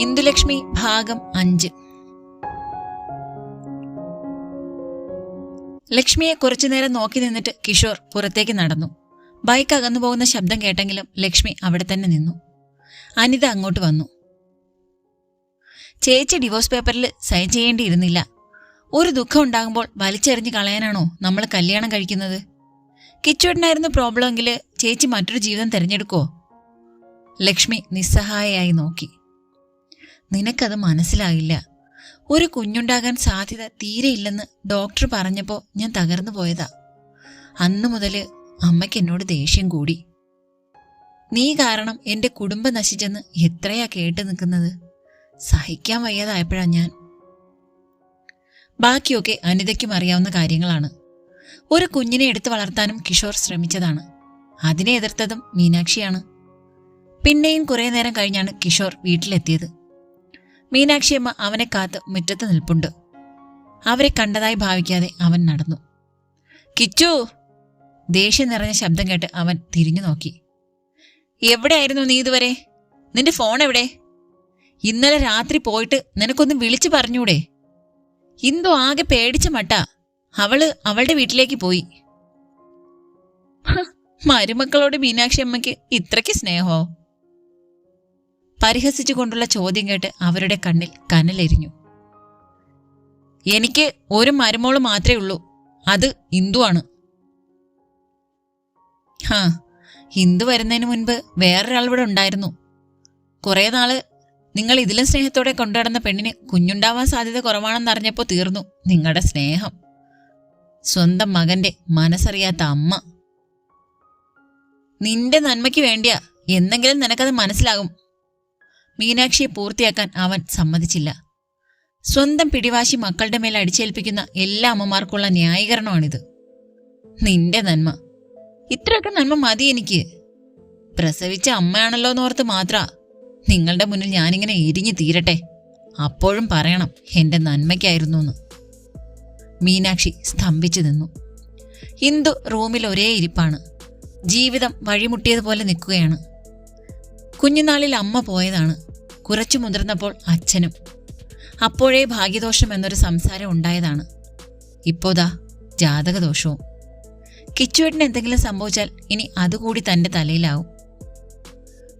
ഇന്ദുലക്ഷ്മി ഭാഗം അഞ്ച്. ലക്ഷ്മിയെ കുറച്ചുനേരം നോക്കി നിന്നിട്ട് കിഷോർ പുറത്തേക്ക് നടന്നു. ബൈക്ക് അകന്നു പോകുന്ന ശബ്ദം കേട്ടെങ്കിലും ലക്ഷ്മി അവിടെ തന്നെ നിന്നു. അനിത അങ്ങോട്ട് വന്നു. ചേച്ചി ഡിവോഴ്സ് പേപ്പറിൽ സൈൻ ചെയ്യേണ്ടിയിരുന്നില്ല. ഒരു ദുഃഖം ഉണ്ടാകുമ്പോൾ വലിച്ചെറിഞ്ഞ് കളയാനാണോ നമ്മൾ കല്യാണം കഴിക്കുന്നത്? കിച്ചുവേട്ടനായിരുന്നു പ്രോബ്ലം എങ്കിൽ ചേച്ചി മറ്റൊരു ജീവിതം തിരഞ്ഞെടുക്കോ ലക്ഷ്മി നിസ്സഹായയായി നോക്കി. നിനക്കത് മനസ്സിലായില്ല. ഒരു കുഞ്ഞുണ്ടാകാൻ സാധ്യത തീരെയില്ലെന്ന് ഡോക്ടർ പറഞ്ഞപ്പോൾ ഞാൻ തകർന്നു പോയതാ. അന്നു മുതൽ അമ്മയ്ക്ക് എന്നോട് ദേഷ്യം കൂടി. നീ കാരണം എന്റെ കുടുംബം നശിച്ചെന്ന് എത്രയാ കേട്ട് നിൽക്കുന്നത്? സഹിക്കാൻ വയ്യാതായപ്പോഴാ ഞാൻ. ബാക്കിയൊക്കെ അനിതയ്ക്കും അറിയാവുന്ന കാര്യങ്ങളാണ്. ഒരു കുഞ്ഞിനെ എടുത്തു വളർത്താനും കിഷോർ ശ്രമിച്ചതാണ്. അതിനെ എതിർത്തതും മീനാക്ഷിയാണ്. പിന്നെയും കുറേ നേരം കഴിഞ്ഞാണ് കിഷോർ വീട്ടിലെത്തിയത്. മീനാക്ഷിയമ്മ അവനെ കാത്ത് മുറ്റത്ത് നിൽപ്പുണ്ട്. അവരെ കണ്ടതായി ഭാവിക്കാതെ അവൻ നടന്നു. കിച്ചു! ദേഷ്യം നിറഞ്ഞ ശബ്ദം കേട്ട് അവൻ തിരിഞ്ഞു നോക്കി. എവിടെയായിരുന്നു നീ ഇതുവരെ? നിന്റെ ഫോൺ എവിടെ? ഇന്നലെ രാത്രി പോയിട്ട് നിനക്കൊന്ന് വിളിച്ചു പറഞ്ഞൂടെ? ഇന്ദു ആകെ പേടിച്ച മട്ട. അവൾ അവളുടെ വീട്ടിലേക്ക് പോയി. മരുമക്കളോട് മീനാക്ഷി അമ്മയ്ക്ക് ഇത്രയ്ക്ക് സ്നേഹോ? പരിഹസിച്ചുകൊണ്ടുള്ള ചോദ്യം കേട്ട് അവരുടെ കണ്ണിൽ കനലെരിഞ്ഞു. എനിക്ക് ഒരു മരുമോൾ മാത്രമേ ഉള്ളൂ. അത് ഇന്ദുവാണ് ഹാ ഹിന്ദു വരുന്നതിന് മുൻപ് വേറൊരാൾ ഇവിടെ ഉണ്ടായിരുന്നു. കുറേ നാൾ നിങ്ങൾ ഇതിലും സ്നേഹത്തോടെ കൊണ്ടുനടന്ന പെണ്ണിന് കുഞ്ഞുണ്ടാവാൻ സാധ്യത കുറവാണെന്ന് കുറവാണെന്നറിഞ്ഞപ്പോൾ തീർന്നു നിങ്ങളുടെ സ്നേഹം. സ്വന്തം മകന്റെ മനസ്സറിയാത്ത അമ്മ. നിന്റെ നന്മയ്ക്ക് വേണ്ടിയാ. എന്തെങ്കിലും നിനക്കത് മനസ്സിലാകും. മീനാക്ഷിയെ പൂർത്തിയാക്കാൻ അവൻ സമ്മതിച്ചില്ല. സ്വന്തം പിടിവാശി മക്കളുടെ മേൽ അടിച്ചേൽപ്പിക്കുന്ന എല്ലാ അമ്മമാർക്കുള്ള ന്യായീകരണമാണിത്. നിന്റെ നന്മ. ഇത്രയൊക്കെ നന്മ മതി എനിക്ക്. പ്രസവിച്ച അമ്മയാണല്ലോ എന്നോർത്ത് മാത്ര നിങ്ങളുടെ മുന്നിൽ ഞാനിങ്ങനെ എരിഞ്ഞു തീരട്ടെ. അപ്പോഴും പറയണം എന്റെ നന്മയ്ക്കായിരുന്നു എന്ന് മീനാക്ഷി സ്തംഭിച്ചു നിന്നു. ഹിന്ദു റൂമിൽ ഒരേ ഇരിപ്പാണ്. ജീവിതം വഴിമുട്ടിയതുപോലെ നിൽക്കുകയാണ്. കുഞ്ഞുനാളിൽ അമ്മ പോയതാണ്. കുറച്ചു മുതിർന്നപ്പോൾ അച്ഛനും. അപ്പോഴേ ഭാഗ്യദോഷം എന്നൊരു സംസാരം ഉണ്ടായതാണ്. ഇപ്പോതാ ജാതകദോഷവും. കിച്ചുവേട്ടിന് എന്തെങ്കിലും സംഭവിച്ചാൽ ഇനി അതുകൂടി തന്റെ തലയിലാവും.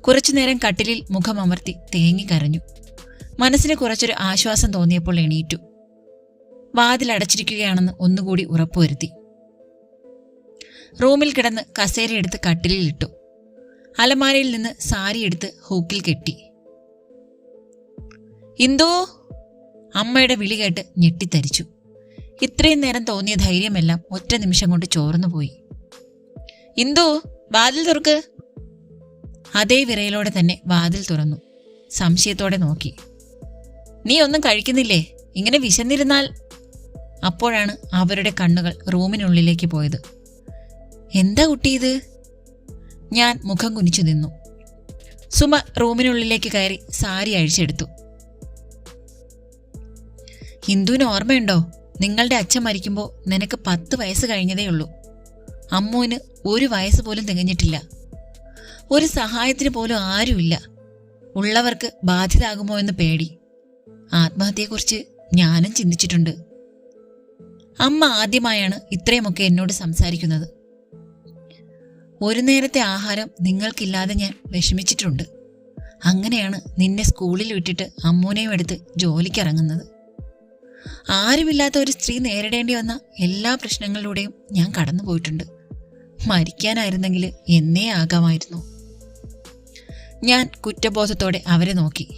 കുറച്ചുനേരം കട്ടിലിൽ മുഖമമർത്തി തേങ്ങിക്കരഞ്ഞു മനസ്സിന് കുറച്ചൊരു ആശ്വാസം തോന്നിയപ്പോൾ എണീറ്റു. വാതിൽ അടച്ചിരിക്കുകയാണെന്ന് ഒന്നുകൂടി ഉറപ്പുവരുത്തി റൂമിൽ കിടന്ന് കസേരയെടുത്ത് കട്ടിലിലിട്ടു അലമാരയിൽ നിന്ന് സാരി എടുത്ത് ഹൂക്കിൽ കെട്ടി. ഇന്ദു അമ്മയുടെ വിളി കേട്ട് ഞെട്ടിത്തരിച്ചു. ഇത്രയും നേരം തോന്നിയ ധൈര്യമെല്ലാം ഒറ്റ നിമിഷം കൊണ്ട് ചോർന്നു പോയി. ഇന്ദു വാതിൽ തുറക്ക്. അതേ വിറയിലൂടെ തന്നെ വാതിൽ തുറന്നു. സംശയത്തോടെ നോക്കി. നീ ഒന്നും കഴിക്കുന്നില്ലേ? ഇങ്ങനെ വിശന്നിരുന്നാൽ? അപ്പോഴാണ് അവരുടെ കണ്ണുകൾ റൂമിനുള്ളിലേക്ക് പോയത്. എന്താ കുട്ടി ഇത്? ഞാൻ മുഖം കുനിച്ചു നിന്നു. സുമ റൂമിനുള്ളിലേക്ക് കയറി സാരി അഴിച്ചെടുത്തു. ഹിന്ദുവിന് ഓർമ്മയുണ്ടോ? നിങ്ങളുടെ അച്ഛൻ മരിക്കുമ്പോൾ നിനക്ക് പത്ത് വയസ്സ് കഴിഞ്ഞതേ ഉള്ളൂ. അമ്മുവിന് ഒരു വയസ്സ് പോലും തികഞ്ഞിട്ടില്ല. ഒരു സഹായത്തിന് പോലും ആരുമില്ല. ഉള്ളവർക്ക് ബാധ്യതാകുമോ എന്ന് പേടി. ആത്മഹത്യയെക്കുറിച്ച് ഞാനും ചിന്തിച്ചിട്ടുണ്ട്. അമ്മ ആദ്യമായാണ് ഇത്രയുമൊക്കെ എന്നോട് സംസാരിക്കുന്നത്. ഒരു നേരത്തെ ആഹാരം നിങ്ങൾക്കില്ലാതെ ഞാൻ വിഷമിച്ചിട്ടുണ്ട്. അങ്ങനെയാണ് നിന്നെ സ്കൂളിൽ വിട്ടിട്ട് അമ്മൂനെയും എടുത്ത് ജോലിക്കിറങ്ങുന്നത് ആരുമില്ലാത്ത ഒരു സ്ത്രീ നേരിടേണ്ടി വന്ന എല്ലാ പ്രശ്നങ്ങളിലൂടെയും ഞാൻ കടന്നു പോയിട്ടുണ്ട്. മരിക്കാനായിരുന്നെങ്കിൽ എന്നേ ആകാമായിരുന്നു. ഞാൻ കുറ്റബോധത്തോടെ അവരെ നോക്കി.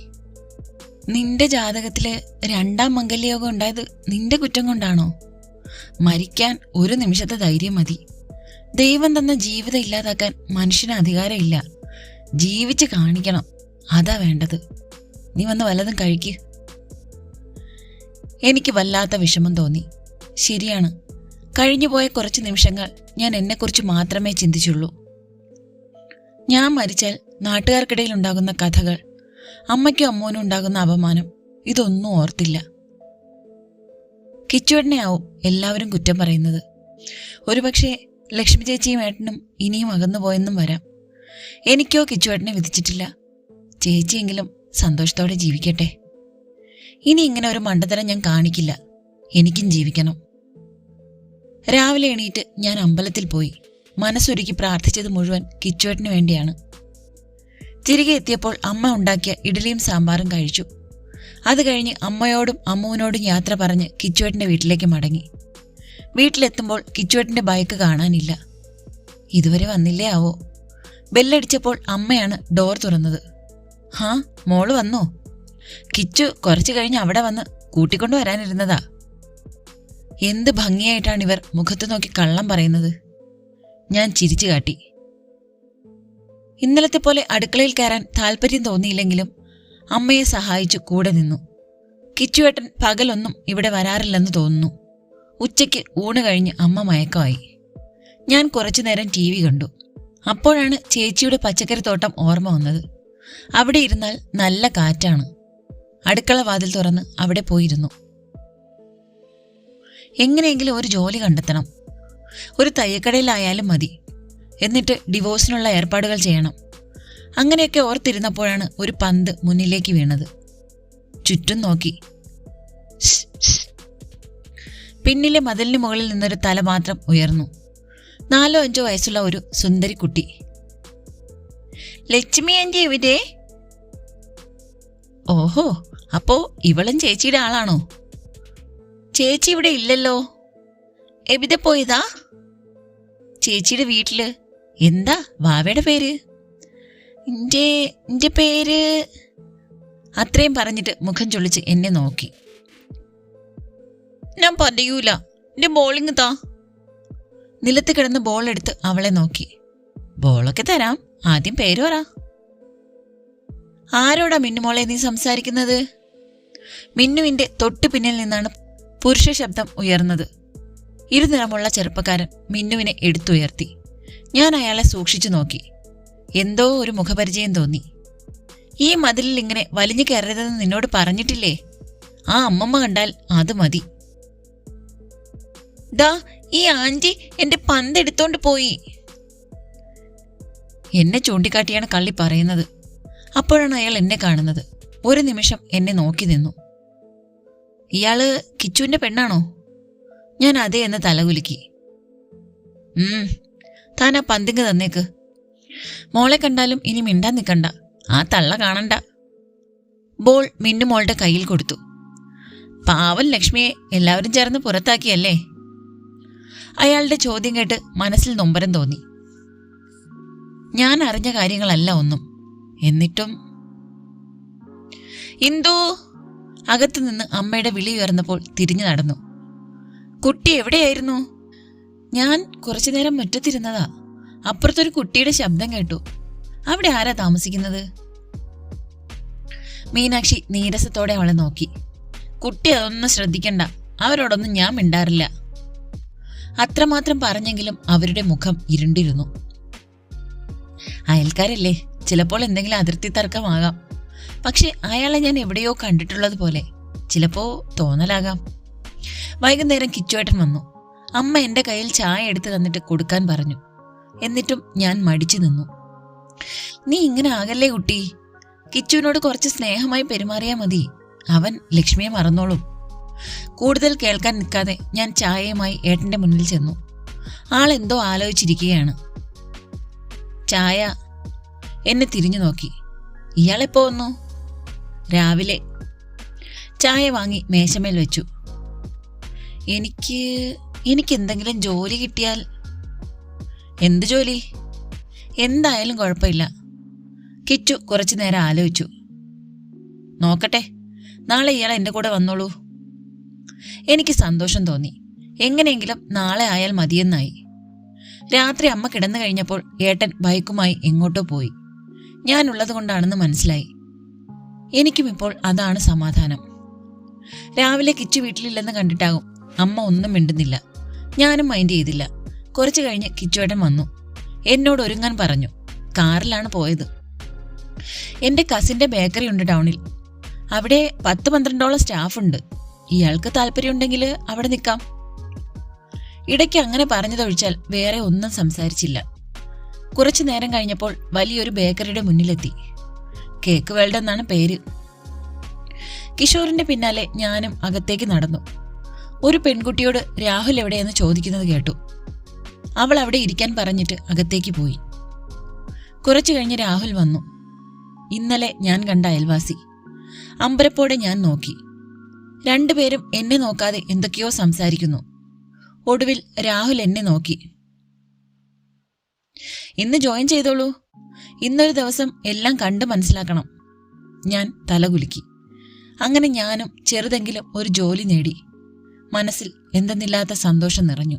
നിന്റെ ജാതകത്തിൽ രണ്ടാം മംഗല്യയോഗം ഉണ്ടായത് നിന്റെ കുറ്റം കൊണ്ടാണോ? മരിക്കാൻ ഒരു നിമിഷത്തെ ധൈര്യം മതി. ദൈവം തന്ന ജീവിതം ഇല്ലാതാക്കാൻ മനുഷ്യന് അധികാരമില്ല. ജീവിച്ച് കാണിക്കണം. അതാ വേണ്ടത്. നീ വന്ന് വല്ലതും കഴിക്ക്. എനിക്ക് വല്ലാത്ത വിഷമം തോന്നി. ശരിയാണ്. കഴിഞ്ഞുപോയ കുറച്ച് നിമിഷങ്ങൾ ഞാൻ എന്നെക്കുറിച്ച് മാത്രമേ ചിന്തിച്ചുള്ളൂ. ഞാൻ മരിച്ചാൽ നാട്ടുകാർക്കിടയിൽ ഉണ്ടാകുന്ന കഥകൾ അമ്മയ്ക്കും അമ്മോനും ഉണ്ടാകുന്ന അപമാനം ഇതൊന്നും ഓർത്തില്ല. കിച്ചുവടനെയാവും എല്ലാവരും കുറ്റം പറയുന്നത്. ഒരുപക്ഷെ ലക്ഷ്മി ചേച്ചിയും ഏട്ടനും ഇനിയും അകന്നു പോയെന്നും വരാം. എനിക്കോ കിച്ചുവേട്ടനെ വിധിച്ചിട്ടില്ല. ചേച്ചിയെങ്കിലും സന്തോഷത്തോടെ ജീവിക്കട്ടെ. ഇനി ഇങ്ങനെ ഒരു മണ്ടത്തരം ഞാൻ കാണിക്കില്ല. എനിക്കും ജീവിക്കണം. രാവിലെ എണീറ്റ് ഞാൻ അമ്പലത്തിൽ പോയി. മനസ്സൊരുക്കി പ്രാർത്ഥിച്ചത് മുഴുവൻ കിച്ചുവേട്ടന് വേണ്ടിയാണ്. തിരികെ എത്തിയപ്പോൾ അമ്മ ഉണ്ടാക്കിയ ഇഡലിയും സാമ്പാറും കഴിച്ചു. അത് കഴിഞ്ഞ് അമ്മയോടും അമ്മുവിനോടും യാത്ര പറഞ്ഞ് കിച്ചുവേട്ടന്റെ വീട്ടിലേക്ക് മടങ്ങി. വീട്ടിലെത്തുമ്പോൾ കിച്ചുവേട്ടന്റെ ബൈക്ക് കാണാനില്ല. ഇതുവരെ വന്നില്ലേ ആവോ? ബെല്ലടിച്ചപ്പോൾ അമ്മയാണ് ഡോർ തുറന്നത്. ഹാ മോൾ വന്നോ? കിച്ചു കുറച്ചു കഴിഞ്ഞ് അവിടെ വന്ന് കൂട്ടിക്കൊണ്ടു വരാനിരുന്നതാ. എന്ത് ഭംഗിയായിട്ടാണ് ഇവർ മുഖത്ത് നോക്കി കള്ളം പറയുന്നത്. ഞാൻ ചിരിച്ചു കാട്ടി. ഇന്നലത്തെ പോലെ അടുക്കളയിൽ കയറാൻ താല്പര്യം തോന്നിയില്ലെങ്കിലും അമ്മയെ സഹായിച്ചു കൂടെ നിന്നു. കിച്ചുവേട്ടൻ പകലൊന്നും ഇവിടെ വരാറില്ലെന്ന് തോന്നുന്നു. ഉച്ചയ്ക്ക് ഊണ് കഴിഞ്ഞ് അമ്മ മയക്കമായി. ഞാൻ കുറച്ചു നേരം ടി വി കണ്ടു. അപ്പോഴാണ് ചേച്ചിയുടെ പച്ചക്കറിത്തോട്ടം ഓർമ്മ വന്നത്. അവിടെ ഇരുന്നാൽ നല്ല കാറ്റാണ്. അടുക്കള വാതിൽ തുറന്ന് അവിടെ പോയിരുന്നു. എങ്ങനെയെങ്കിലും ഒരു ജോലി കണ്ടെത്തണം. ഒരു തയ്യക്കടയിലായാലും മതി. എന്നിട്ട് ഡിവോഴ്സിനുള്ള ഏർപ്പാടുകൾ ചെയ്യണം. അങ്ങനെയൊക്കെ ഓർത്തിരുന്നപ്പോഴാണ് ഒരു പന്ത് മുന്നിലേക്ക് വീണത്. ചുറ്റും നോക്കി. പിന്നിലെ മതിലിന് മുകളിൽ നിന്നൊരു തല മാത്രം ഉയർന്നു. നാലോ അഞ്ചോ വയസ്സുള്ള ഒരു സുന്ദരി കുട്ടി ലക്ഷ്മി ആന്റി ഇവിടെ ഓഹോ അപ്പോ ഇവളും ചേച്ചിയുടെ ആളാണോ? ചേച്ചി ഇവിടെ ഇല്ലല്ലോ. എവിടെ പോയതാ? ചേച്ചിയുടെ വീട്ടിൽ. എന്താ വാവയുടെ പേര്? എന്റെ എന്റെ പേര്? അത്രയും പറഞ്ഞിട്ട് മുഖം ചൊളിച്ച് എന്നെ നോക്കി. ഞാൻ പറയൂല. എന്റെ ബോളിങ് താ. നിലത്ത് കിടന്ന് ബോൾ എടുത്ത് അവളെ നോക്കി. ബോളൊക്കെ തരാം. ആദ്യം പേര് പറ. ആരോടാ മിന്നുമോളെ നീ സംസാരിക്കുന്നത്? മിന്നുവിന്റെ തൊട്ടു പിന്നിൽ നിന്നാണ് പുരുഷ ശബ്ദം ഉയർന്നത്. ഇരുനിറമുള്ള ചെറുപ്പക്കാരൻ മിന്നുവിനെ എടുത്തുയർത്തി. ഞാൻ അയാളെ സൂക്ഷിച്ചു നോക്കി. എന്തോ ഒരു മുഖപരിചയം തോന്നി. ഈ മതിലിൽ ഇങ്ങനെ വലിഞ്ഞു കയറരുതെന്ന് നിന്നോട് പറഞ്ഞിട്ടില്ലേ? ആ അമ്മമ്മ കണ്ടാൽ അത് മതി. ദാ ഈ ആന്റി എന്റെ പന്ത് എടുത്തോണ്ട് പോയി. എന്നെ ചൂണ്ടിക്കാട്ടിയാണ് കള്ളി പറയുന്നത്. അപ്പോഴാണ് അയാൾ എന്നെ കാണുന്നത്. ഒരു നിമിഷം എന്നെ നോക്കി നിന്നു. ഇയാൾ കിച്ചുവിന്റെ പെണ്ണാണോ? ഞാൻ അതേ എന്ന് തലകുലുക്കി ഉം താൻ ആ പന്തിങ് തന്നേക്ക്. മോളെ കണ്ടാലും ഇനി മിണ്ടാൻ നിൽക്കണ്ട ആ തള്ള കാണണ്ട. ബോൾ മിന്നു മോളുടെ കയ്യിൽ കൊടുത്തു. പാവൻ ലക്ഷ്മിയെ എല്ലാവരും ചേർന്ന് പുറത്താക്കിയല്ലേ? അയാളുടെ ചോദ്യം കേട്ട് മനസ്സിൽ നൊമ്പരം തോന്നി. ഞാൻ അറിഞ്ഞ കാര്യങ്ങളല്ല ഒന്നും. എന്നിട്ടും ഇന്ദു. അകത്തുനിന്ന് അമ്മയുടെ വിളി ഉയർന്നപ്പോൾ തിരിഞ്ഞു നടന്നു. കുട്ടി എവിടെയായിരുന്നു? ഞാൻ കുറച്ചു നേരം മുറ്റത്തിരുന്നതാ. അപ്പുറത്തൊരു കുട്ടിയുടെ ശബ്ദം കേട്ടു. അവിടെ ആരാ താമസിക്കുന്നത്? മീനാക്ഷി നീരസത്തോടെ അവളെ നോക്കി. കുട്ടി അതൊന്നും ശ്രദ്ധിക്കണ്ട. അവരോടൊന്നും ഞാൻ മിണ്ടാറില്ല. അത്രമാത്രം പറഞ്ഞെങ്കിലും അവരുടെ മുഖം ഇരുണ്ടിരുന്നു. അയൽക്കാരല്ലേ ചിലപ്പോൾ എന്തെങ്കിലും അതിർത്തി തർക്കമാകാം. പക്ഷെ അയാളെ ഞാൻ എവിടെയോ കണ്ടിട്ടുള്ളത് പോലെ. ചിലപ്പോ തോന്നലാകാം. വൈകുന്നേരം കിച്ചുവേട്ടൻ വന്നു. അമ്മ എന്റെ കയ്യിൽ ചായ എടുത്തു തന്നിട്ട് കൊടുക്കാൻ പറഞ്ഞു. എന്നിട്ടും ഞാൻ മടിച്ചു നിന്നു. നീ ഇങ്ങനെ ആകല്ലേ കുട്ടി? കിച്ചുവിനോട് കുറച്ച് സ്നേഹമായി പെരുമാറിയാൽ മതി. അവൻ ലക്ഷ്മിയെ മറന്നോളും. കൂടുതൽ കേൾക്കാൻ നിൽക്കാതെ ഞാൻ ചായയുമായി ഏട്ടന്റെ മുന്നിൽ ചെന്നു. ആളെന്തോ ആലോചിച്ചിരിക്കുകയാണ്. ചായ എന്നെ തിരിഞ്ഞു നോക്കി. ഇയാളെപ്പോ വന്നു? രാവിലെ ചായ വാങ്ങി മേശമേൽ വെച്ചു. എനിക്ക് എനിക്ക് എന്തെങ്കിലും ജോലി കിട്ടിയാൽ എന്ത് ജോലി? എന്തായാലും കുഴപ്പമില്ല. കിച്ചു കുറച്ചു നേരം ആലോചിച്ചു. നോക്കട്ടെ നാളെ ഇയാൾ എന്റെ കൂടെ വന്നോളൂ. എനിക്ക് സന്തോഷം തോന്നി. എങ്ങനെയെങ്കിലും നാളെ ആയാൽ മതിയെന്നായി. രാത്രി അമ്മ കിടന്നു കഴിഞ്ഞപ്പോൾ ഏട്ടൻ ബൈക്കുമായി എങ്ങോട്ടോ പോയി. ഞാനുള്ളത് കൊണ്ടാണെന്ന് മനസ്സിലായി. എനിക്കും ഇപ്പോൾ അതാണ് സമാധാനം. രാവിലെ കിച്ചു വീട്ടിലില്ലെന്ന് കണ്ടിട്ടാകും അമ്മ ഒന്നും മിണ്ടുന്നില്ല. ഞാനും മൈൻഡ് ചെയ്തില്ല. കുറച്ചു കഴിഞ്ഞ് കിച്ചുവേട്ടൻ വന്നു. എന്നോട് ഒരുങ്ങാൻ പറഞ്ഞു. കാറിലാണ് പോയത്. എന്റെ കസിന്റെ ബേക്കറി ഉണ്ട് ടൗണിൽ അവിടെ പത്ത് പന്ത്രണ്ടോളം സ്റ്റാഫ് ഉണ്ട്. ഇയാൾക്ക് താല്പര്യമുണ്ടെങ്കിൽ അവിടെ നിൽക്കാം. ഇടയ്ക്ക് അങ്ങനെ പറഞ്ഞതൊഴിച്ചാൽ വേറെ ഒന്നും സംസാരിച്ചില്ല. കുറച്ചു നേരം കഴിഞ്ഞപ്പോൾ വലിയൊരു ബേക്കറിയുടെ മുന്നിലെത്തി. കേക്ക് വേൾഡ് എന്നാണ് പേര്. കിഷോറിന്റെ പിന്നാലെ ഞാനും അകത്തേക്ക് നടന്നു. ഒരു പെൺകുട്ടിയോട് രാഹുൽ എവിടെയെന്ന് ചോദിക്കുന്നത് കേട്ടു. അവൾ അവിടെ ഇരിക്കാൻ പറഞ്ഞിട്ട് അകത്തേക്ക് പോയി. കുറച്ചു കഴിഞ്ഞ് രാഹുൽ വന്നു. ഇന്നലെ ഞാൻ കണ്ട അയൽവാസി. അമ്പരപ്പോടെ ഞാൻ നോക്കി. രണ്ടുപേരും എന്നെ നോക്കാതെ എന്തൊക്കെയോ സംസാരിക്കുന്നു. ഒടുവിൽ രാഹുൽ എന്നെ നോക്കി. ഇന്ന് ജോയിൻ ചെയ്തോളൂ. ഇന്നൊരു ദിവസം എല്ലാം കണ്ട് മനസ്സിലാക്കണം. ഞാൻ തലകുലുക്കി. അങ്ങനെ ഞാനും ചെറുതെങ്കിലും ഒരു ജോലി നേടി. മനസ്സിൽ എന്തെന്നില്ലാത്ത സന്തോഷം നിറഞ്ഞു.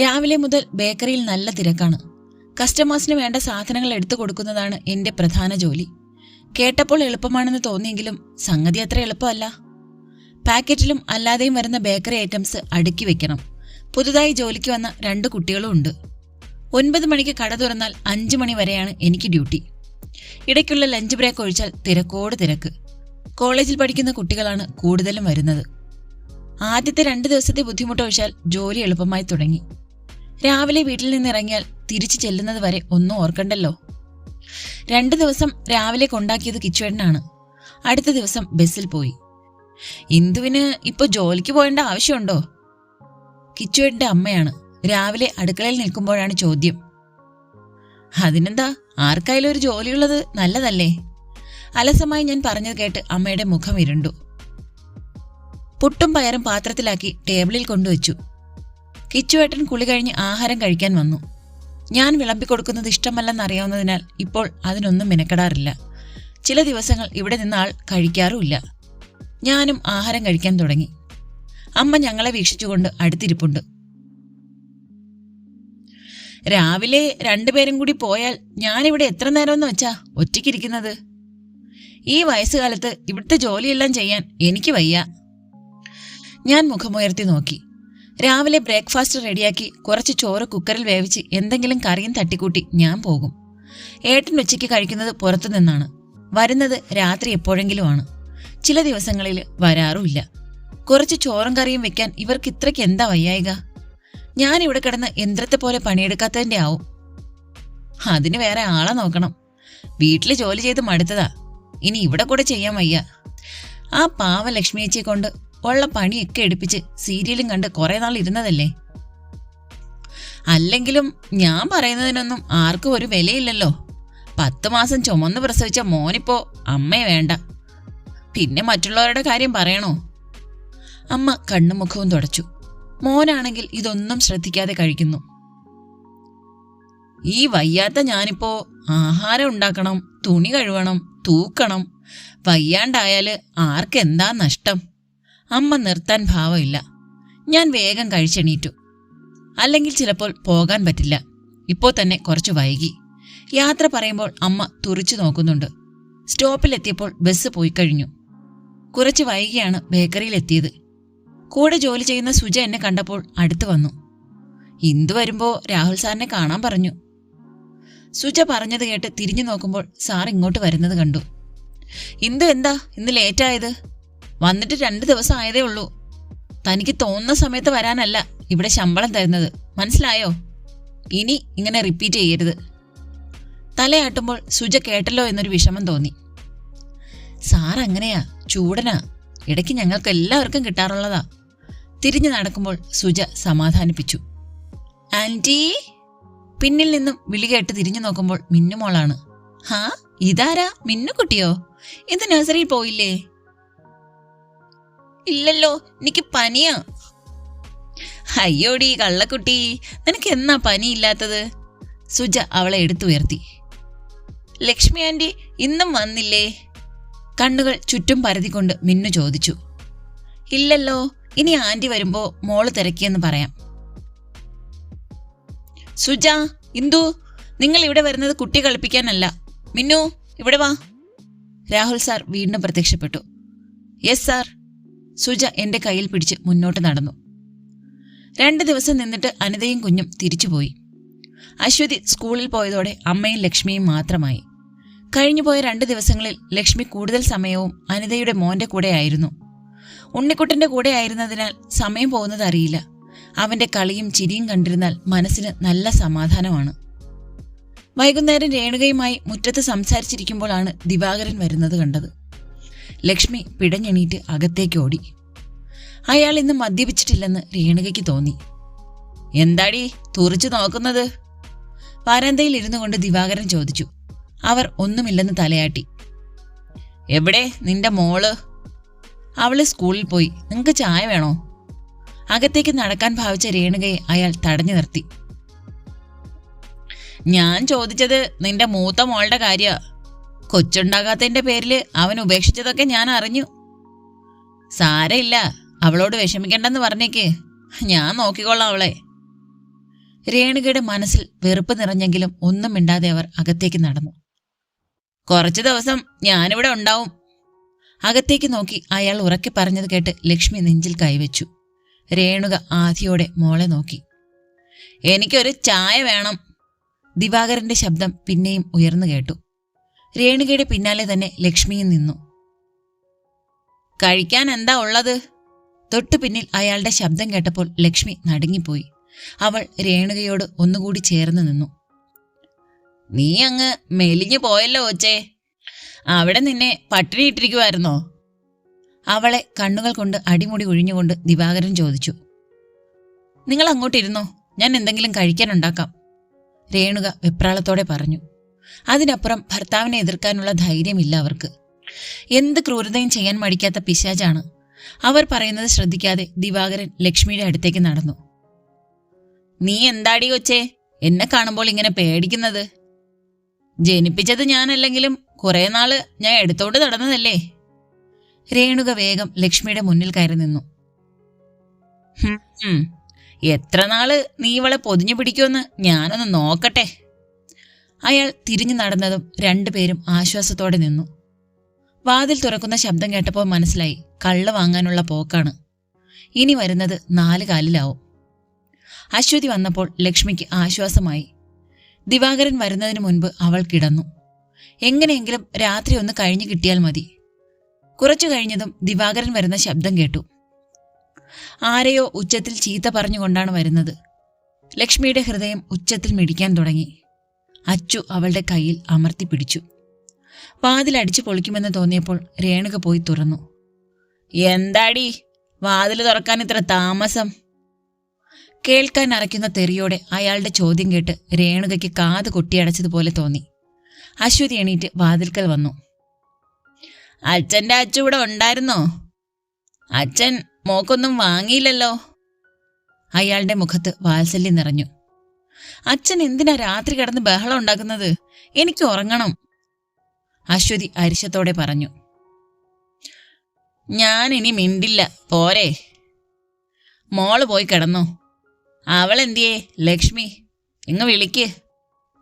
രാവിലെ മുതൽ ബേക്കറിയിൽ നല്ല തിരക്കാണ്. കസ്റ്റമേഴ്സിന് വേണ്ട സാധനങ്ങൾ എടുത്തു കൊടുക്കുന്നതാണ് എന്റെ പ്രധാന ജോലി. കേട്ടപ്പോൾ എളുപ്പമാണെന്ന് തോന്നിയെങ്കിലും സംഗതി അത്ര എളുപ്പമല്ല. പാക്കറ്റിലും അല്ലാതെയും വരുന്ന ബേക്കറി ഐറ്റംസ് അടുക്കി വെക്കണം. പുതുതായി ജോലിക്ക് വന്ന രണ്ട് കുട്ടികളും ഉണ്ട്. ഒൻപത് മണിക്ക് കട തുറന്നാൽ അഞ്ച് മണി വരെയാണ് എനിക്ക് ഡ്യൂട്ടി. ഇടയ്ക്കുള്ള ലഞ്ച് ബ്രേക്ക് ഒഴിച്ചാൽ തിരക്കോട് തിരക്ക്. കോളേജിൽ പഠിക്കുന്ന കുട്ടികളാണ് കൂടുതലും വരുന്നത്. ആദ്യത്തെ രണ്ട് ദിവസത്തെ ബുദ്ധിമുട്ട് ഒഴിച്ചാൽ ജോലി എളുപ്പമായി തുടങ്ങി. രാവിലെ വീട്ടിൽ നിന്ന് ഇറങ്ങിയാൽ തിരിച്ചു ചെല്ലുന്നത് വരെ ഒന്നും ഓർക്കണ്ടല്ലോ. രണ്ട് ദിവസം രാവിലെ കൊണ്ടാക്കിയത് കിച്ചുവേട്ടനാണ്. അടുത്ത ദിവസം ബസ്സിൽ പോയി. ഇന്ദുവിന് ഇപ്പൊ ജോലിക്ക് പോകേണ്ട ആവശ്യമുണ്ടോ? കിച്ചുവേട്ടന്റെ അമ്മയാണ്. രാവിലെ അടുക്കളയിൽ നിൽക്കുമ്പോഴാണ് ചോദ്യം. അതിനെന്താ? ആർക്കായാലും ഒരു ജോലിയുള്ളത് നല്ലതല്ലേ? അലസമായി ഞാൻ പറഞ്ഞത് കേട്ട് അമ്മയുടെ മുഖം ഇരുണ്ടു. പുട്ടും പയറും പാത്രത്തിലാക്കി ടേബിളിൽ കൊണ്ടുവച്ചു. കിച്ചുവേട്ടൻ കുളി കഴിഞ്ഞ് ആഹാരം കഴിക്കാൻ വന്നു. ഞാൻ വിളമ്പിക്കൊടുക്കുന്നത് ഇഷ്ടമല്ലെന്നറിയാവുന്നതിനാൽ ഇപ്പോൾ അതിനൊന്നും മെനക്കെടാറില്ല. ചില ദിവസങ്ങൾ ഇവിടെ നിന്ന് ആൾ കഴിക്കാറുമില്ല. ഞാനും ആഹാരം കഴിക്കാൻ തുടങ്ങി. അമ്മ ഞങ്ങളെ വീക്ഷിച്ചുകൊണ്ട് അടുത്തിരിപ്പുണ്ട്. രാവിലെ രണ്ടുപേരും കൂടി പോയാൽ ഞാനിവിടെ എത്ര നേരമെന്ന് വെച്ചാ ഒറ്റയ്ക്കിരിക്കുന്നത് ഈ വയസ്സുകാലത്ത് ഇവിടുത്തെ ജോലിയെല്ലാം ചെയ്യാൻ എനിക്ക് വയ്യ. ഞാൻ മുഖമുയർത്തി നോക്കി. രാവിലെ ബ്രേക്ക്ഫാസ്റ്റ് റെഡിയാക്കി കുറച്ച് ചോറ് കുക്കറിൽ വേവിച്ച് എന്തെങ്കിലും കറിയും തട്ടിക്കൂട്ടി ഞാൻ പോകും. ഏട്ടൻ ഉച്ചയ്ക്ക് കഴിക്കുന്നത് പുറത്തു നിന്നാണ്. വരുന്നത് രാത്രി എപ്പോഴെങ്കിലുമാണ്. ചില ദിവസങ്ങളിൽ വരാറുമില്ല. കുറച്ച് ചോറും കറിയും വെക്കാൻ ഇവർക്ക് ഇത്രയ്ക്ക് എന്താ വയ്യായിക? ഞാൻ ഇവിടെ കിടന്ന് യന്ത്രത്തെ പോലെ പണിയെടുക്കാത്തതിന്റെ ആവും. അതിന് വേറെ ആളെ നോക്കണം. വീട്ടിൽ ജോലി ചെയ്ത് മടുത്തതാ. ഇനി ഇവിടെ കൂടെ ചെയ്യാൻ വയ്യ. ആ പാവ ലക്ഷ്മിയച്ചിയെ കൊണ്ട് ഉള്ള പണിയൊക്കെ എടുപ്പിച്ച് സീരിയലും കണ്ട് കുറെ നാൾ ഇരുന്നതല്ലേ? അല്ലെങ്കിലും ഞാൻ പറയുന്നതിനൊന്നും ആർക്കും ഒരു വിലയില്ലല്ലോ. പത്ത് മാസം ചുമന്ന് പ്രസവിച്ച മോനിപ്പോ അമ്മയെ വേണ്ട. പിന്നെ മറ്റുള്ളവരുടെ കാര്യം പറയണോ? അമ്മ കണ്ണുമുഖവും തുടച്ചു. മോനാണെങ്കിൽ ഇതൊന്നും ശ്രദ്ധിക്കാതെ കഴിക്കുന്നു. ഈ വയ്യാത്ത ഞാനിപ്പോ ആഹാരം ഉണ്ടാക്കണം തുണി കഴുകണം തൂക്കണം. വയ്യാണ്ടായാൽ ആർക്കെന്താ നഷ്ടം? അമ്മ നിർത്താൻ ഭാവമില്ല. ഞാൻ വേഗം കഴിച്ചെണീറ്റു. അല്ലെങ്കിൽ ചിലപ്പോൾ പോകാൻ പറ്റില്ല. ഇപ്പോൾ തന്നെ കുറച്ച് വൈകി. യാത്ര പറയുമ്പോൾ അമ്മ തുറിച്ചു നോക്കുന്നുണ്ട്. സ്റ്റോപ്പിലെത്തിയപ്പോൾ ബസ് പോയി കഴിഞ്ഞു കുറച്ച് വൈകിയാണ് ബേക്കറിയിലെത്തിയത്. കൂടെ ജോലി ചെയ്യുന്ന സുജ എന്നെ കണ്ടപ്പോൾ അടുത്തു വന്നു. ഇന്ദു വരുമ്പോൾ രാഹുൽ സാറിനെ കാണാൻ പറഞ്ഞു. സുജ പറഞ്ഞത് കേട്ട് തിരിഞ്ഞു നോക്കുമ്പോൾ സാർ ഇങ്ങോട്ട് വരുന്നത് കണ്ടു. ഇന്ദു എന്താ? ഇന്ന് ലേറ്റായത് വന്നിട്ട് രണ്ട് ദിവസം ആയതേ ഉള്ളൂ. തനിക്ക് തോന്നുന്ന സമയത്ത് വരാനല്ല ഇവിടെ ശമ്പളം തരുന്നത്. മനസ്സിലായോ? ഇനി ഇങ്ങനെ റിപ്പീറ്റ് ചെയ്യരുത്. തലയാട്ടുമ്പോൾ സുജ കേട്ടല്ലോ എന്നൊരു വിഷമം തോന്നി. സാർ അങ്ങനെയാ? ചൂടനാ? ഇടയ്ക്ക് ഞങ്ങൾക്ക് എല്ലാവർക്കും കിട്ടാറുള്ളതാ. തിരിഞ്ഞു നടക്കുമ്പോൾ സുജ സമാധാനിപ്പിച്ചു. ആന്റി? പിന്നിൽ നിന്നും വിളികേട്ട് തിരിഞ്ഞു നോക്കുമ്പോൾ മിന്നുമോളാണ് ഹാ ഇതാരാ? മിന്നുകുട്ടിയോ ഇത് നഴ്സറിയിൽ പോയില്ലേ? ഇല്ലല്ലോ എനിക്ക് പനിയാ. അയ്യോടി കള്ളക്കുട്ടി നിനക്ക് എന്നാ പനിയില്ലാത്തത്? സുജ അവളെ എടുത്തുയർത്തി ലക്ഷ്മി ആന്റി ഇന്നും വന്നില്ലേ? കണ്ണുകൾ ചുറ്റും പരതിക്കൊണ്ട് മിന്നു ചോദിച്ചു. ഇല്ലല്ലോ ഇനി ആന്റി വരുമ്പോ മോൾ തിരക്കിയെന്ന് പറയാം. സുജ ഇന്ദു നിങ്ങൾ ഇവിടെ വരുന്നത് കുട്ടി കളിപ്പിക്കാനല്ല. മിന്നു ഇവിടെ വാ. രാഹുൽ സാർ വീണ്ടും പ്രത്യക്ഷപ്പെട്ടു. Yes sir. സുജ എന്റെ കയ്യിൽ പിടിച്ച് മുന്നോട്ട് നടന്നു. രണ്ട് ദിവസം നിന്നിട്ട് അനിതയും കുഞ്ഞും തിരിച്ചുപോയി. അശ്വതി സ്കൂളിൽ പോയതോടെ അമ്മയും ലക്ഷ്മിയും മാത്രമായി. കഴിഞ്ഞുപോയ രണ്ട് ദിവസങ്ങളിൽ ലക്ഷ്മി കൂടുതൽ സമയവും അനിതയുടെ മോന്റെ കൂടെയായിരുന്നു. ഉണ്ണിക്കുട്ടന്റെ കൂടെ ആയിരുന്നതിനാൽ സമയം പോകുന്നത് അറിയില്ല. അവന്റെ കളിയും ചിരിയും കണ്ടിരുന്നാൽ മനസ്സിന് നല്ല സമാധാനമാണ്. വൈകുന്നേരം രേണുകയുമായി മുറ്റത്ത് സംസാരിച്ചിരിക്കുമ്പോഴാണ് ദിവാകരൻ വരുന്നത് കണ്ടത്. ലക്ഷ്മി പിടഞ്ഞെണീറ്റ് അകത്തേക്ക് ഓടി. അയാൾ ഇന്ന് മദ്യപിച്ചിട്ടില്ലെന്ന് രേണുകയ്ക്ക് തോന്നി. എന്താടി തുറിച്ചു നോക്കുന്നത്? വരാന്തയിൽ ഇരുന്നു കൊണ്ട് ദിവാകരൻ ചോദിച്ചു. അവർ ഒന്നുമില്ലെന്ന് തലയാട്ടി. എവിടെ നിന്റെ മോൾ? അവൾ സ്കൂളിൽ പോയി. നിങ്ങൾക്ക് ചായ വേണോ? അകത്തേക്ക് നടക്കാൻ ഭാവിച്ച രേണുകയെ അയാൾ തടഞ്ഞു നിർത്തി. ഞാൻ ചോദിച്ചത് നിന്റെ മൂത്ത മോളുടെ കാര്യ. കൊച്ചുണ്ടാകാത്തതിന്റെ പേരിൽ അവൻ ഉപേക്ഷിച്ചതൊക്കെ ഞാൻ അറിഞ്ഞു. സാരയില്ല അവളോട് വിഷമിക്കണ്ടെന്ന് പറഞ്ഞേക്ക്. ഞാൻ നോക്കിക്കൊള്ളാം അവളെ. രേണുകയുടെ മനസ്സിൽ വെറുപ്പ് നിറഞ്ഞെങ്കിലും ഒന്നും മിണ്ടാതെ അവർ അകത്തേക്ക് നടന്നു. കുറച്ചു ദിവസം ഞാനിവിടെ ഉണ്ടാവും. അകത്തേക്ക് നോക്കി അയാൾ ഉറക്കെ പറഞ്ഞത് കേട്ട് ലക്ഷ്മി നെഞ്ചിൽ കൈവച്ചു. രേണുക ആധിയോടെ മോളെ നോക്കി. എനിക്കൊരു ചായ വേണം. ദിവാകരന്റെ ശബ്ദം പിന്നെയും ഉയർന്നു കേട്ടു. രേണുകയുടെ പിന്നാലെ തന്നെ ലക്ഷ്മിയും നിന്നു. കഴിക്കാൻ എന്താ ഉള്ളത്? തൊട്ടു പിന്നിൽ അയാളുടെ ശബ്ദം കേട്ടപ്പോൾ ലക്ഷ്മി നടുങ്ങിപ്പോയി. അവൾ രേണുകയോട് ഒന്നുകൂടി ചേർന്ന് നിന്നു. നീ അങ്ങ് മെലിഞ്ഞു പോയല്ലോ ഒച്ചേ അവിടെ നിന്നെ പട്ടിണി ഇട്ടിരിക്കുമായിരുന്നോ അവളെ കണ്ണുകൾ കൊണ്ട് അടിമുടി ഒഴിഞ്ഞുകൊണ്ട് ദിവാകരൻ ചോദിച്ചു. നിങ്ങൾ അങ്ങോട്ടിരുന്നോ? ഞാൻ എന്തെങ്കിലും കഴിക്കാനുണ്ടാക്കാം രേണുക വെപ്രാളത്തോടെ പറഞ്ഞു. അതിനപ്പുറം ഭർത്താവിനെ എതിർക്കാനുള്ള ധൈര്യമില്ല അവർക്ക്. എന്ത് ക്രൂരതയും ചെയ്യാൻ മടിക്കാത്ത പിശാചാണ്. അവർ പറയുന്നത് ശ്രദ്ധിക്കാതെ ദിവാകരൻ ലക്ഷ്മിയുടെ അടുത്തേക്ക് നടന്നു. നീ എന്താടി കൊച്ചേ? എന്നെ കാണുമ്പോൾ ഇങ്ങനെ പേടിക്കുന്നത്? ജനിപ്പിച്ചത് ഞാനല്ലെങ്കിലും കുറെ നാൾ ഞാൻ എടുത്തോണ്ട് നടന്നതല്ലേ? രേണുക വേഗം ലക്ഷ്മിയുടെ മുന്നിൽ കയറി നിന്നു. "ഹും, ഹും. എത്ര നാൾ നീ ഇവളെ പൊതിഞ്ഞു പിടിക്കുമെന്ന് ഞാനൊന്ന് നോക്കട്ടെ. അയാൾ തിരിഞ്ഞു നടന്നതും രണ്ടുപേരും ആശ്വാസത്തോടെ നിന്നു. വാതിൽ തുറക്കുന്ന ശബ്ദം കേട്ടപ്പോൾ മനസ്സിലായി കള്ള് വാങ്ങാനുള്ള പോക്കാണ്. ഇനി വരുന്നത് നാല് കാലിലാവും. അശ്വതി വന്നപ്പോൾ ലക്ഷ്മിക്ക് ആശ്വാസമായി. ദിവാകരൻ വരുന്നതിന് മുൻപ് അവൾ കിടന്നു. എങ്ങനെയെങ്കിലും രാത്രി ഒന്ന് കഴിഞ്ഞു കിട്ടിയാൽ മതി. കുറച്ചു കഴിഞ്ഞതും ദിവാകരൻ വരുന്ന ശബ്ദം കേട്ടു. ആരെയോ ഉച്ചത്തിൽ ചീത്ത പറഞ്ഞുകൊണ്ടാണ് വരുന്നത്. ലക്ഷ്മിയുടെ ഹൃദയം ഉച്ചത്തിൽ മിടിക്കാൻ തുടങ്ങി. അച്ചു അവളുടെ കയ്യിൽ അമർത്തി പിടിച്ചു. വാതിൽ അടിച്ചു പൊളിക്കുമെന്ന് തോന്നിയപ്പോൾ രേണുക പോയി തുറന്നു. എന്താടി? വാതിൽ തുറക്കാൻ ഇത്ര താമസം? കേൾക്കാൻ അറയ്ക്കുന്ന തെറിയോടെ അയാളുടെ ചോദ്യം കേട്ട് രേണുകയ്ക്ക് കാത് കൊട്ടിയടച്ചതുപോലെ തോന്നി. അശ്വതി എണീറ്റ് വാതിൽക്കൽ വന്നു. അച്ഛന്റെ അച്ഛ ഇവിടെ ഉണ്ടായിരുന്നോ? അച്ഛൻ മോക്കൊന്നും വാങ്ങിയില്ലല്ലോ. അയാളുടെ മുഖത്ത് വാത്സല്യം നിറഞ്ഞു. അച്ഛൻ എന്തിനാ രാത്രി കിടന്ന് ബഹളം ഉണ്ടാക്കുന്നത്? എനിക്ക് ഉറങ്ങണം. അശ്വതി അരിശത്തോടെ പറഞ്ഞു. ഞാൻ ഇനി മിണ്ടില്ല പോരെ. മോൾ പോയി കിടന്നോ. അവളെന്തിയേ ലക്ഷ്മി ഇങ്ങ് വിളിക്ക്.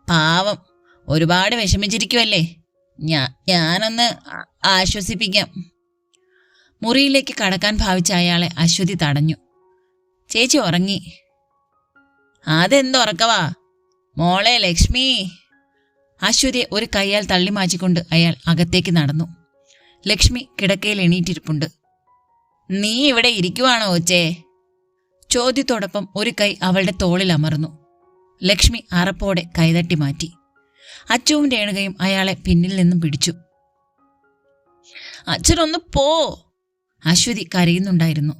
പാവം. ഒരുപാട് വിഷമിച്ചിരിക്കുമല്ലേ ഞാ ഞാനൊന്ന് ആശ്വസിപ്പിക്കാം. മുറിയിലേക്ക് കടക്കാൻ ഭാവിച്ച അയാളെ അശ്വതി തടഞ്ഞു. ചേച്ചി ഉറങ്ങി. അതെന്തുറക്കവാ? മോളെ ലക്ഷ്മി. അശ്വതിയെ ഒരു കൈയാൽ തള്ളി മാറ്റിക്കൊണ്ട് അയാൾ അകത്തേക്ക് നടന്നു. ലക്ഷ്മി കിടക്കയിൽ എണീറ്റിരിപ്പുണ്ട്. നീ ഇവിടെ ഇരിക്കുവാണോ ഒച്ചേ ചോദ്യത്തോടൊപ്പം ഒരു കൈ അവളുടെ തോളിൽ അമർന്നു. ലക്ഷ്മി അറപ്പോടെ കൈതട്ടി മാറ്റി. അച്ചുവും രേണുകയും അയാളെ പിന്നിൽ നിന്നും പിടിച്ചു. അച്ഛനൊന്ന് പോ അശ്വതി കരയുന്നുണ്ടായിരുന്നു.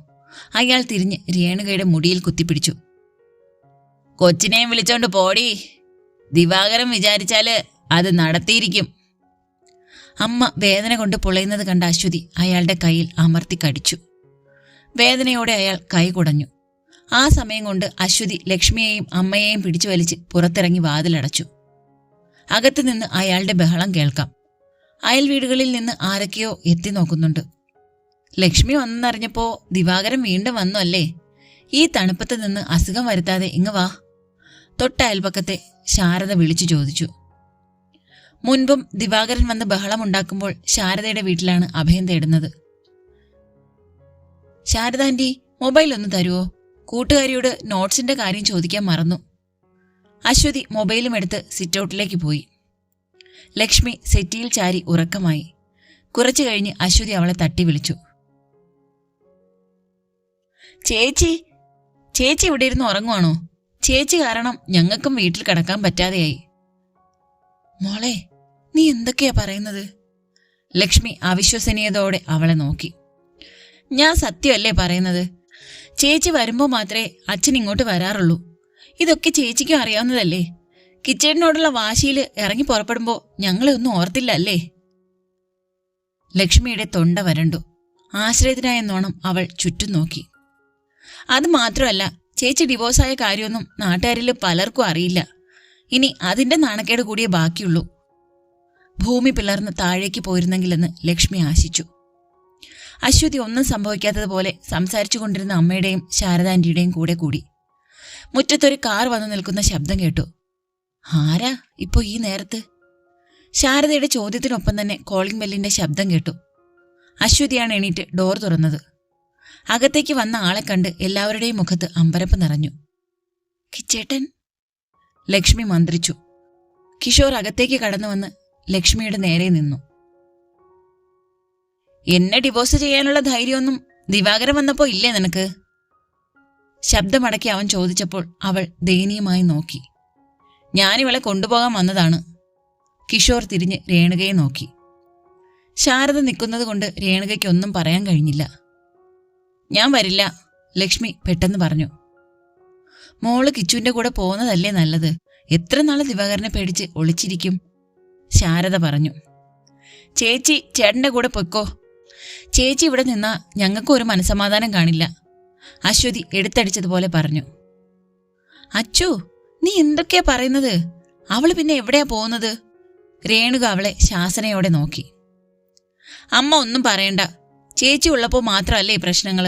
അയാൾ തിരിഞ്ഞ് രേണുകയുടെ മുടിയിൽ കുത്തിപ്പിടിച്ചു. കൊച്ചിനെയും വിളിച്ചോണ്ട് പോടി. ദിവാകരൻ വിചാരിച്ചാൽ അത് നടത്തിയിരിക്കും. അമ്മ വേദന കൊണ്ട് പൊളയുന്നത് കണ്ട അശ്വതി അയാളുടെ കയ്യിൽ അമർത്തി കടിച്ചു. വേദനയോടെ അയാൾ കൈ കുടഞ്ഞു. ആ സമയം കൊണ്ട് അശ്വതി ലക്ഷ്മിയെയും അമ്മയെയും പിടിച്ചു വലിച്ച് പുറത്തിറങ്ങി വാതിലടച്ചു. അകത്തു നിന്ന് അയാളുടെ ബഹളം കേൾക്കാം. അയൽ വീടുകളിൽ നിന്ന് ആരൊക്കെയോ എത്തി നോക്കുന്നുണ്ട്. ലക്ഷ്മി വന്നെന്നറിഞ്ഞപ്പോൾ ദിവാകരൻ വീണ്ടും വന്നു അല്ലേ? ഈ തണുപ്പത്ത് നിന്ന് അസുഖം വരുത്താതെ ഇങ്ങ് വാ. തൊട്ട അയൽപക്കത്തെ ശാരദ വിളിച്ചു ചോദിച്ചു. മുൻപും ദിവാകരൻ വന്ന് ബഹളമുണ്ടാക്കുമ്പോൾ ശാരദയുടെ വീട്ടിലാണ് അഭയം തേടുന്നത്. ശാരദാന്റി മൊബൈൽ ഒന്ന് തരുവോ? കൂട്ടുകാരിയോട് നോട്ട്സിന്റെ കാര്യം ചോദിക്കാൻ മറന്നു. അശ്വതി മൊബൈലും എടുത്ത് സിറ്റൗട്ടിലേക്ക് പോയി. ലക്ഷ്മി സെറ്റിയിൽ ചാരി ഉറക്കമായി. കുറച്ചു കഴിഞ്ഞ് അശ്വതി അവളെ തട്ടി വിളിച്ചു. ചേച്ചി ചേച്ചി ഇവിടെ ഇരുന്ന് ഉറങ്ങുവാണോ? ചേച്ചി കാരണം ഞങ്ങൾക്കും വീട്ടിൽ കിടക്കാൻ പറ്റാതെയായി. മോളെ നീ എന്തൊക്കെയാ പറയുന്നത്? ലക്ഷ്മി അവിശ്വസനീയതയോടെ അവളെ നോക്കി. ഞാൻ സത്യമല്ലേ പറയുന്നത്? ചേച്ചി വരുമ്പോൾ മാത്രമേ അച്ഛൻ ഇങ്ങോട്ട് വരാറുള്ളൂ. ഇതൊക്കെ ചേച്ചിക്കും അറിയാവുന്നതല്ലേ? കിച്ചേടിനോടുള്ള വാശിയിൽ ഇറങ്ങി പുറപ്പെടുമ്പോൾ ഞങ്ങളെ ഒന്നും ഓർത്തില്ല അല്ലേ? ലക്ഷ്മിയുടെ തൊണ്ട വരണ്ടു. ആശ്രയത്തിനായ നോണം അവൾ ചുറ്റും നോക്കി. അത് മാത്രമല്ല ചേച്ചി ഡിവോഴ്സായ കാര്യമൊന്നും നാട്ടുകാരിൽ പലർക്കും അറിയില്ല. ഇനി അതിന്റെ നാണക്കേട് കൂടിയേ ബാക്കിയുള്ളൂ. ഭൂമി പിളർന്ന് താഴേക്ക് പോയിരുന്നെങ്കിലെന്ന് ലക്ഷ്മി ആശിച്ചു. അശ്വതി ഒന്നും സംഭവിക്കാത്തതുപോലെ സംസാരിച്ചു കൊണ്ടിരുന്ന അമ്മയുടെയും ശാരദാന്റിയുടെയും കൂടെ കൂടി. മുറ്റത്തൊരു കാർ വന്നു നിൽക്കുന്ന ശബ്ദം കേട്ടു. ആരാ ഇപ്പോ ഈ നേരത്ത്? ശാരദയുടെ ചോദ്യത്തിനൊപ്പം തന്നെ കോളിംഗ് ബെല്ലിന്റെ ശബ്ദം കേട്ടു. അശ്വതിയാണ് എണീറ്റ് ഡോർ തുറന്നത്. അകത്തേക്ക് വന്ന ആളെ കണ്ട് എല്ലാവരുടെയും മുഖത്ത് അമ്പരപ്പ് നിറഞ്ഞു. കിച്ചേട്ടൻ? ലക്ഷ്മി മന്ത്രിച്ചു. കിഷോർ അകത്തേക്ക് കടന്നു വന്ന് ലക്ഷ്മിയുടെ നേരെ നിന്നു. എന്നെ ഡിവോഴ്സ് ചെയ്യാനുള്ള ധൈര്യമൊന്നും ദിവാകരൻ വന്നപ്പോ ഇല്ലേ നിനക്ക്? ശബ്ദമടക്കി അവൻ ചോദിച്ചപ്പോൾ അവൾ ദയനീയമായി നോക്കി. ഞാനിവളെ കൊണ്ടുപോകാൻ വന്നതാണ്. കിഷോർ തിരിഞ്ഞ് രേണുകയെ നോക്കി. ശാരദ നിൽക്കുന്നത് കൊണ്ട് രേണുകയ്ക്കൊന്നും പറയാൻ കഴിഞ്ഞില്ല. ഞാൻ വരില്ല ലക്ഷ്മി പെട്ടെന്ന് പറഞ്ഞു. മോൾ കിച്ചുവിന്റെ കൂടെ പോകുന്നതല്ലേ നല്ലത്? എത്ര നാൾ ദിവാകരനെ പേടിച്ച് ഒളിച്ചിരിക്കും? ശാരദ പറഞ്ഞു. ചേച്ചി ചേട്ടന്റെ കൂടെ പൊയ്ക്കോ. ചേച്ചി ഇവിടെ നിന്നാ ഞങ്ങൾക്കും ഒരു മനസമാധാനം കാണില്ല. അശ്വതി എടുത്തടിച്ചതുപോലെ പറഞ്ഞു. അച്ചു നീ എന്തൊക്കെയാ പറയുന്നത്? അവൾ പിന്നെ എവിടെയാ പോകുന്നത്? രേണുക അവളെ ശാസനയോടെ നോക്കി. അമ്മ ഒന്നും പറയണ്ട. ചേച്ചി ഉള്ളപ്പോൾ മാത്രമല്ലേ ഈ പ്രശ്നങ്ങൾ?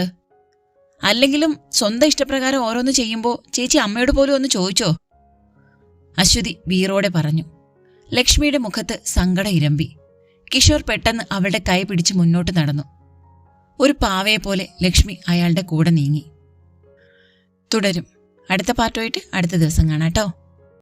അല്ലെങ്കിലും സ്വന്തം ഇഷ്ടപ്രകാരം ഓരോന്ന് ചെയ്യുമ്പോൾ ചേച്ചി അമ്മയോട് പോലും ഒന്ന് ചോദിച്ചോ? അശ്വതി വീറോടെ പറഞ്ഞു. ലക്ഷ്മിയുടെ മുഖത്ത് സങ്കടം ഇരമ്പി. കിഷോർ പെട്ടെന്ന് അവളുടെ കൈ പിടിച്ച് മുന്നോട്ട് നടന്നു. ഒരു പാവയെ പോലെ ലക്ഷ്മി അയാളുടെ കൂടെ നീങ്ങി. തുടരും. അടുത്ത പാർട്ടുമായിട്ട് അടുത്ത ദിവസം കാണാട്ടോ